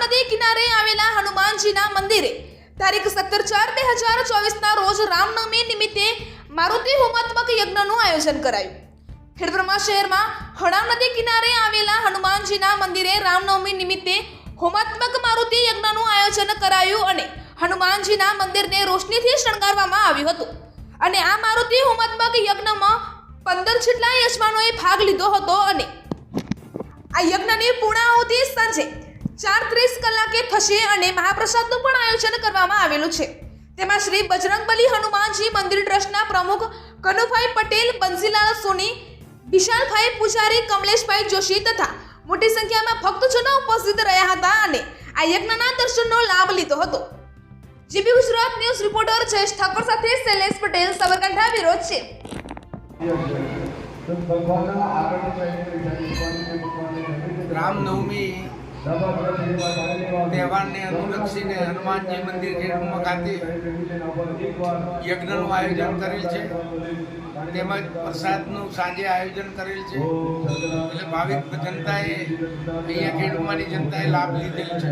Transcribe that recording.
રામ નદી કિનારે આવેલા હનુમાનજીના મંદિરે તારીખ સત્તર ચાર બે હજાર ચોવીસના રોજ રામનવમી નિમિત્તે મારુતિ હોમાત્મક યજ્ઞનું આયોજન કરાયું. ખેડબ્રહ્મા શહેરમાં હણામ નદી કિનારે આવેલા હનુમાનજીના મંદિરે રામનવમી નિમિત્તે હોમાત્મક મારુતિ યજ્ઞનું આયોજન કરાયું અને હનુમાનજીના મંદિરને રોશનીથી શણગારવામાં આવ્યું હતું. અને આ મારુતિ હોમાત્મક યજ્ઞમાં પંદર જેટલા યજમાનોએ ભાગ લીધો હતો અને આ યજ્ઞની પૂર્ણાહુતિ સાંજે ચાર ત્રીસ કલાકે થશે અને મહાપ્રસાદનું પણ આયોજન કરવામાં આવેલું છે. તેમાં શ્રી બજરંગબલી હનુમાનજી મંદિર ટ્રસ્ટના પ્રમુખ કનુભાઈ પટેલ, બંસીલાલ સોની, વિશાલભાઈ પૂજારી, કમલેશભાઈ જોશી તથા મોટી સંખ્યામાં ભક્તજનો ઉપસ્થિત રહ્યા હતા અને આ યજ્ઞના દર્શનનો લાભ લીધો હતો. GB Gujarat news reporter Jayesh Thakor સાથે શૈલેષ પટેલ સાબરકાંઠા વિરોધ છે. રામનવમી તહેવારને અનુલક્ષીને હનુમાનજી મંદિર ખેડૂમાં ખાતે યજ્ઞનું આયોજન કરેલ છે. તેમજ પ્રસાદનું સાંજે આયોજન કરેલ છે. એટલે ભાવિક જનતાએ અહીંયા ખેડૂમાની જનતાએ લાભ લીધેલ છે.